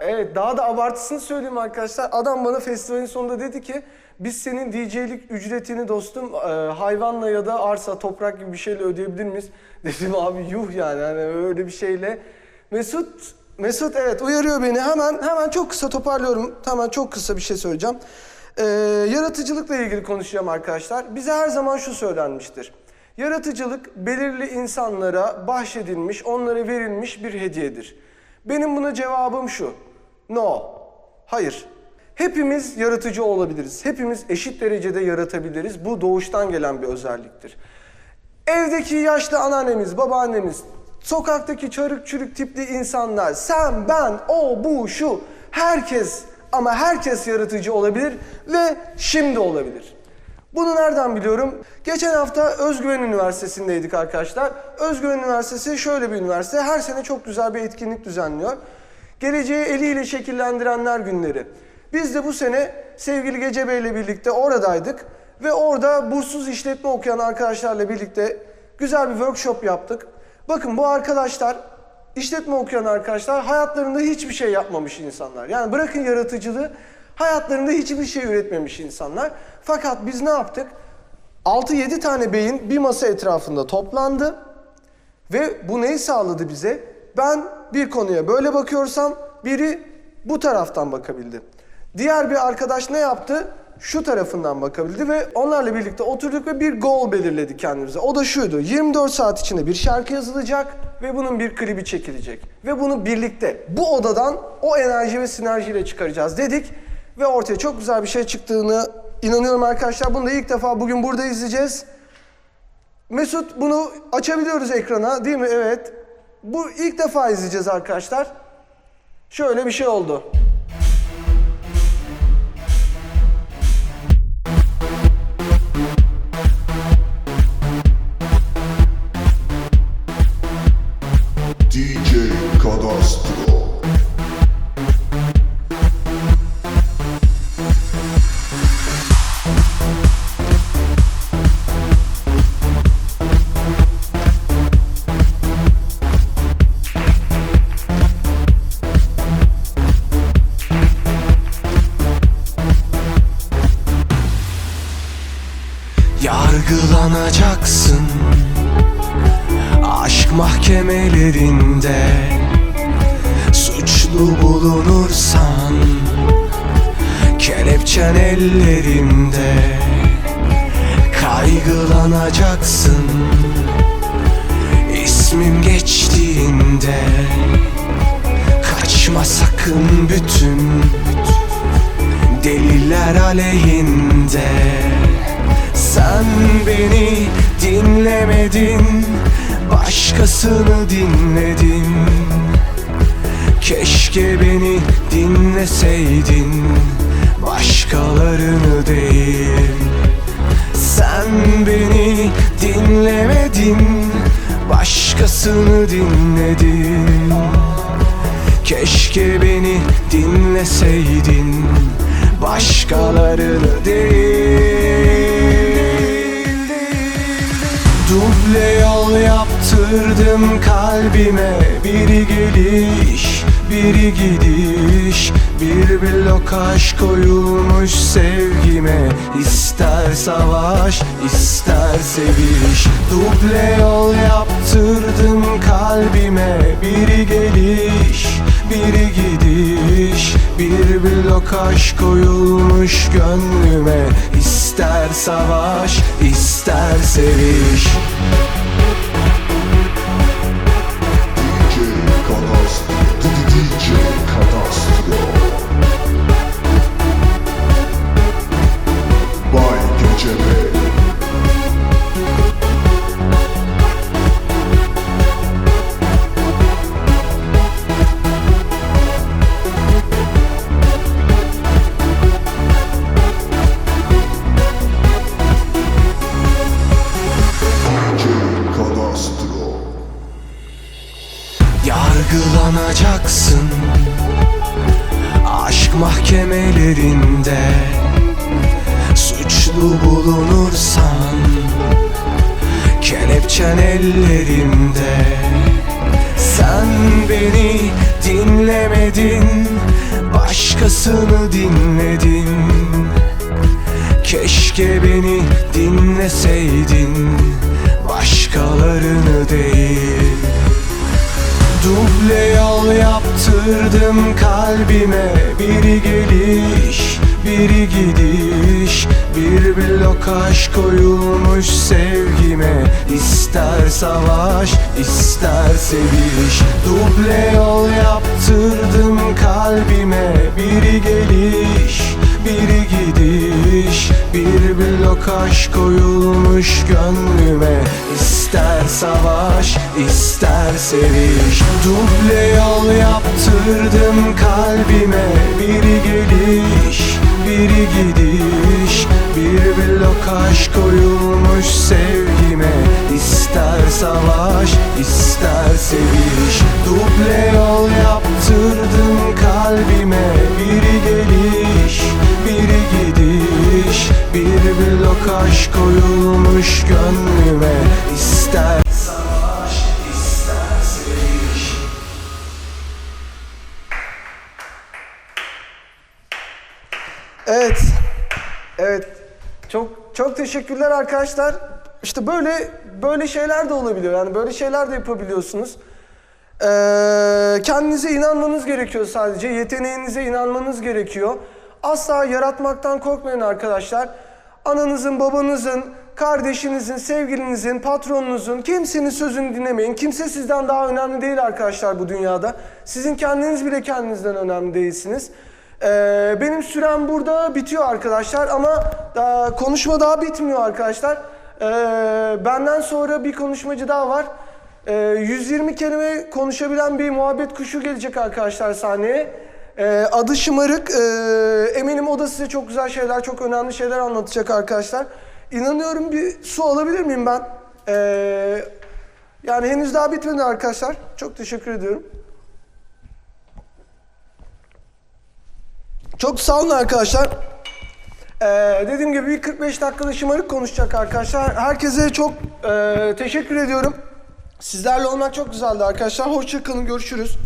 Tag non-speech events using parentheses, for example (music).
Evet daha da abartısını söyleyeyim arkadaşlar. Adam bana festivalin sonunda dedi ki biz senin DJ'lik ücretini dostum e, hayvanla ya da arsa, toprak gibi bir şeyle ödeyebilir miyiz? (laughs) Dedim abi yuh yani hani öyle bir şeyle. Mesut Mesut evet uyarıyor beni. Hemen hemen çok kısa toparlıyorum. Hemen çok kısa bir şey söyleyeceğim. Ee, yaratıcılıkla ilgili konuşacağım arkadaşlar. Bize her zaman şu söylenmiştir. Yaratıcılık belirli insanlara bahşedilmiş, onlara verilmiş bir hediyedir. Benim buna cevabım şu. No. Hayır. Hepimiz yaratıcı olabiliriz. Hepimiz eşit derecede yaratabiliriz. Bu doğuştan gelen bir özelliktir. Evdeki yaşlı anneannemiz, babaannemiz, sokaktaki çarık çürük tipli insanlar, sen, ben, o, bu, şu, herkes ama herkes yaratıcı olabilir ve şimdi olabilir. Bunu nereden biliyorum? Geçen hafta Özgüven Üniversitesi'ndeydik arkadaşlar. Özgüven Üniversitesi şöyle bir üniversite. Her sene çok güzel bir etkinlik düzenliyor. Geleceği eliyle şekillendirenler günleri. Biz de bu sene sevgili Gece Bey ile birlikte oradaydık. Ve orada bursuz işletme okuyan arkadaşlarla birlikte güzel bir workshop yaptık. Bakın bu arkadaşlar, işletme okuyan arkadaşlar hayatlarında hiçbir şey yapmamış insanlar. Yani bırakın yaratıcılığı, hayatlarında hiçbir şey üretmemiş insanlar. Fakat biz ne yaptık? 6-7 tane beyin bir masa etrafında toplandı. Ve bu neyi sağladı bize? Ben bir konuya böyle bakıyorsam biri bu taraftan bakabildi. Diğer bir arkadaş ne yaptı? Şu tarafından bakabildi ve onlarla birlikte oturduk ve bir goal belirledik kendimize. O da şuydu. 24 saat içinde bir şarkı yazılacak ve bunun bir klibi çekilecek. Ve bunu birlikte bu odadan o enerji ve sinerjiyle çıkaracağız dedik. Ve ortaya çok güzel bir şey çıktığını inanıyorum arkadaşlar. Bunu da ilk defa bugün burada izleyeceğiz. Mesut bunu açabiliyoruz ekrana değil mi? Evet. Bu ilk defa izleyeceğiz arkadaşlar. Şöyle bir şey oldu. DJ Cadastro. Yargılanacaksın Aşk mahkemelerinde Suçlu bulunursan Kelepçen ellerinde Kaygılanacaksın. İsmim geçtiğinde Kaçma sakın bütün Deliller aleyhinde dinlemedin Başkasını dinledin. Keşke beni dinleseydin Başkalarını değil. Sen beni dinlemedin Başkasını dinledin. Keşke beni dinleseydin Başkalarını değil Duble yol yaptırdım kalbime. Biri geliş, biri gidiş Bir blokaj koyulmuş sevgime. İster savaş, ister seviş. Duble yol yaptırdım kalbime. Biri geliş, biri gidiş Bir blokaj koyulmuş gönlüme. İster savaş, ister seviş mahkemelerinde Suçlu bulunursan Kelepçen ellerinde Sen Sen beni dinlemedin Başkasını dinledin. Keşke beni dinleseydin Başkalarını değil Duble yol yaptırdım kalbime. Biri geliş, biri gidiş. Bir blok aşk koyulmuş sevgime. İster savaş, ister seviş. Duble yol yaptırdım kalbime. Biri geliş, biri gidiş Bir blok aşk koyulmuş gönlüme. İster savaş, ister seviş. Duble yol yaptırdım kalbime. Biri geliş, biri gidiş. Bir blok aşk koyulmuş sevgime. İster savaş, ister seviş. Duble Bir blok aşk koyulmuş gönlüme İster Evet. Evet. Çok çok teşekkürler arkadaşlar. İşte böyle böyle şeyler de olabiliyor. Yani böyle şeyler de yapabiliyorsunuz. Ee, kendinize inanmanız gerekiyor sadece. Yeteneğinize inanmanız gerekiyor. Asla yaratmaktan korkmayın arkadaşlar. Ananızın, babanızın, kardeşinizin, sevgilinizin, patronunuzun, kimsenin sözünü dinlemeyin. Kimse sizden daha önemli değil arkadaşlar bu dünyada. Sizin kendiniz bile kendinizden önemli değilsiniz. Ee, benim sürem burada bitiyor arkadaşlar ama daha, konuşma daha bitmiyor arkadaşlar. Ee, benden sonra bir konuşmacı daha var. Ee, 120 kelime konuşabilen bir muhabbet kuşu gelecek arkadaşlar sahneye. Ee, adı Şımarık. Ee, eminim o da size çok güzel şeyler, çok önemli şeyler anlatacak arkadaşlar. İnanıyorum bir su alabilir miyim ben? Ee, yani henüz daha bitmedi arkadaşlar. Çok teşekkür ediyorum. Çok sağ olun arkadaşlar. Ee, dediğim gibi bir 45 dakikada şımarık konuşacak arkadaşlar. Herkese çok e, teşekkür ediyorum. Sizlerle olmak çok güzeldi arkadaşlar. Hoşçakalın, görüşürüz.